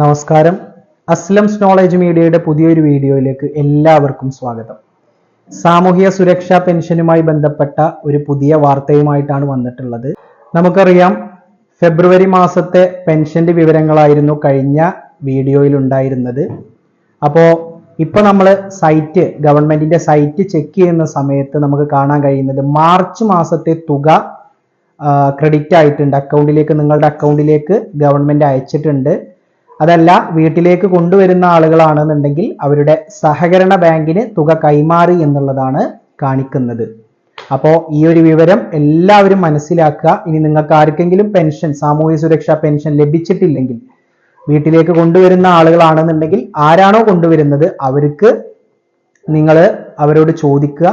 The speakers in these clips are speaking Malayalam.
നമസ്കാരം. അസ്ലംസ് നോളേജ് മീഡിയയുടെ പുതിയൊരു വീഡിയോയിലേക്ക് എല്ലാവർക്കും സ്വാഗതം. സാമൂഹ്യ സുരക്ഷാ പെൻഷനുമായി ബന്ധപ്പെട്ട ഒരു പുതിയ വാർത്തയുമായിട്ടാണ് വന്നിട്ടുള്ളത്. നമുക്കറിയാം ഫെബ്രുവരി മാസത്തെ പെൻഷന്റെ വിവരങ്ങളായിരുന്നു കഴിഞ്ഞ വീഡിയോയിൽ ഉണ്ടായിരുന്നത്. അപ്പോൾ ഇപ്പൊ നമ്മൾ സൈറ്റ് ഗവൺമെന്റിന്റെ സൈറ്റ് ചെക്ക് ചെയ്യുന്ന സമയത്ത് നമുക്ക് കാണാൻ കഴിയുന്നത് മാർച്ച് മാസത്തെ തുക ക്രെഡിറ്റ് ആയിട്ടുണ്ട് അക്കൗണ്ടിലേക്ക് നിങ്ങളുടെ അക്കൗണ്ടിലേക്ക് ഗവൺമെന്റ് അയച്ചിട്ടുണ്ട്. അതല്ല വീട്ടിലേക്ക് കൊണ്ടുവരുന്ന ആളുകളാണെന്നുണ്ടെങ്കിൽ അവരുടെ സഹകരണ ബാങ്കിന് തുക കൈമാറി എന്നുള്ളതാണ് കാണിക്കുന്നത്. അപ്പോൾ ഈ ഒരു വിവരം എല്ലാവരും മനസ്സിലാക്കുക. ഇനി നിങ്ങൾക്ക് ആർക്കെങ്കിലും പെൻഷൻ സാമൂഹ്യ സുരക്ഷാ പെൻഷൻ ലഭിച്ചിട്ടില്ലെങ്കിൽ വീട്ടിലേക്ക് കൊണ്ടുവരുന്ന ആളുകളാണെന്നുണ്ടെങ്കിൽ ആരാണോ കൊണ്ടുവരുന്നത് അവർക്ക് നിങ്ങൾ അവരോട് ചോദിക്കുക.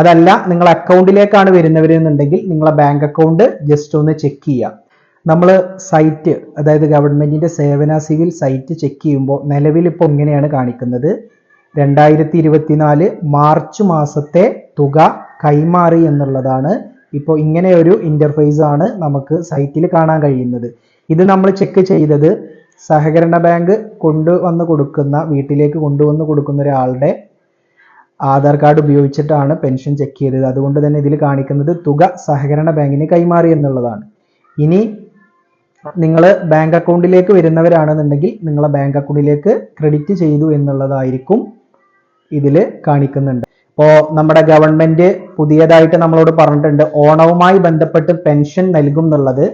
അതല്ല നിങ്ങൾ അക്കൗണ്ടിലേക്കാണ് വരുന്നവരെന്നുണ്ടെങ്കിൽ നിങ്ങളെ ബാങ്ക് അക്കൗണ്ട് ജസ്റ്റ് ഒന്ന് ചെക്ക് ചെയ്യുക. നമ്മൾ സൈറ്റ് അതായത് ഗവൺമെന്റിന്റെ സേവന സിവിൽ സൈറ്റ് ചെക്ക് ചെയ്യുമ്പോൾ നിലവിൽ ഇപ്പോൾ ഇങ്ങനെയാണ് കാണിക്കുന്നത്. രണ്ടായിരത്തി ഇരുപത്തിനാല് മാർച്ച് മാസത്തെ തുക കൈമാറി എന്നുള്ളതാണ് ഇപ്പോൾ ഇങ്ങനെ ഒരു ഇന്റർഫേസ് ആണ് നമുക്ക് സൈറ്റിൽ കാണാൻ കഴിയുന്നത്. ഇത് നമ്മൾ ചെക്ക് ചെയ്തത് സഹകരണ ബാങ്ക് കൊണ്ടുവന്ന് കൊടുക്കുന്ന വീട്ടിലേക്ക് കൊണ്ടുവന്ന് കൊടുക്കുന്ന ഒരാളുടെ ആധാർ കാർഡ് ഉപയോഗിച്ചിട്ടാണ് പെൻഷൻ ചെക്ക് ചെയ്തത്. അതുകൊണ്ട് തന്നെ ഇതിൽ കാണിക്കുന്നത് തുക സഹകരണ ബാങ്കിന് കൈമാറി എന്നുള്ളതാണ്. ഇനി നിങ്ങൾ ബാങ്ക് അക്കൗണ്ടിലേക്ക് വരുന്നവരാണെന്നുണ്ടെങ്കിൽ നിങ്ങളെ ബാങ്ക് അക്കൗണ്ടിലേക്ക് ക്രെഡിറ്റ് ചെയ്തു എന്നുള്ളതായിരിക്കും ഇതിൽ കാണിക്കുന്നുണ്ട്. ഇപ്പോൾ നമ്മുടെ ഗവൺമെന്റ് പുതിയതായിട്ട് നമ്മളോട് പറഞ്ഞിട്ടുണ്ട് ഓണവുമായി ബന്ധപ്പെട്ട് പെൻഷൻ നൽകും എന്നുള്ളത്.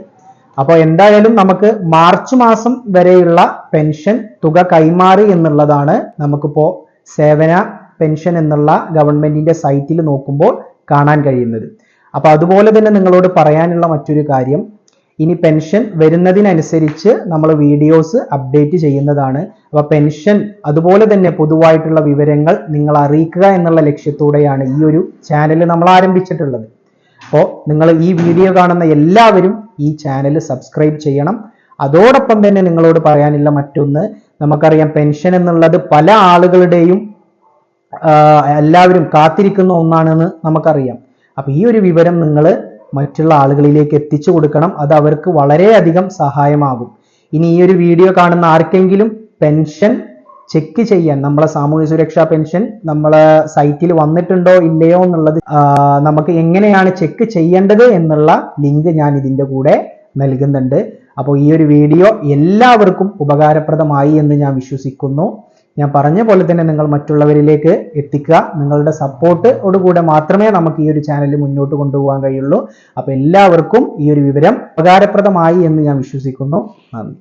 അപ്പോൾ എന്തായാലും നമുക്ക് മാർച്ച് മാസം വരെയുള്ള പെൻഷൻ തുക കൈമാറി എന്നുള്ളതാണ് നമുക്കിപ്പോൾ സേവന പെൻഷൻ എന്നുള്ള ഗവൺമെന്റിന്റെ സൈറ്റിൽ നോക്കുമ്പോൾ കാണാൻ കഴിയുന്നത്. അപ്പോൾ അതുപോലെ തന്നെ നിങ്ങളോട് പറയാനുള്ള മറ്റൊരു കാര്യം ഇനി പെൻഷൻ വരുന്നതിനനുസരിച്ച് നമ്മൾ വീഡിയോസ് അപ്ഡേറ്റ് ചെയ്യുന്നതാണ്. അപ്പോൾ പെൻഷൻ അതുപോലെ തന്നെ പൊതുവായിട്ടുള്ള വിവരങ്ങൾ നിങ്ങൾ അറിയിക്കുക എന്നുള്ള ലക്ഷ്യത്തോടെയാണ് ഈ ഒരു ചാനൽ നമ്മൾ ആരംഭിച്ചിട്ടുള്ളത്. അപ്പോൾ നിങ്ങൾ ഈ വീഡിയോ കാണുന്ന എല്ലാവരും ഈ ചാനൽ സബ്സ്ക്രൈബ് ചെയ്യണം. അതോടൊപ്പം തന്നെ നിങ്ങളോട് പറയാനുള്ള മറ്റൊന്ന് നമുക്കറിയാം പെൻഷൻ എന്നുള്ളത് പല ആളുകളുടെയും എല്ലാവരും കാത്തിരിക്കുന്ന ഒന്നാണെന്ന് നമുക്കറിയാം. അപ്പൊ ഈ ഒരു വിവരം നിങ്ങൾ മറ്റുള്ള ആളുകളിലേക്ക് എത്തിച്ചു കൊടുക്കണം. അത് അവർക്ക് വളരെയധികം സഹായമാകും. ഇനി ഈ ഒരു വീഡിയോ കാണുന്ന ആർക്കെങ്കിലും പെൻഷൻ ചെക്ക് ചെയ്യാൻ നമ്മളെ സാമൂഹ്യ സുരക്ഷാ പെൻഷൻ നമ്മളെ സൈറ്റിൽ വന്നിട്ടുണ്ടോ ഇല്ലയോ എന്നുള്ളത് നമുക്ക് എങ്ങനെയാണ് ചെക്ക് ചെയ്യേണ്ടത് എന്നുള്ള ലിങ്ക് ഞാൻ ഇതിന്റെ കൂടെ നൽകുന്നുണ്ട്. അപ്പോൾ ഈ ഒരു വീഡിയോ എല്ലാവർക്കും ഉപകാരപ്രദമായി എന്ന് ഞാൻ വിശ്വസിക്കുന്നു. ഞാൻ പറഞ്ഞ പോലെ തന്നെ നിങ്ങൾ മറ്റുള്ളവരിലേക്ക് എത്തിക്കുക. നിങ്ങളുടെ സപ്പോർട്ടോടുകൂടെ മാത്രമേ നമുക്ക് ഈ ഒരു ചാനൽ മുന്നോട്ട് കൊണ്ടുപോകാൻ കഴിയുള്ളൂ. അപ്പോൾ എല്ലാവർക്കും ഈ ഒരു വിവരം ഉപകാരപ്രദമായി എന്ന് ഞാൻ വിശ്വസിക്കുന്നു. നന്ദി.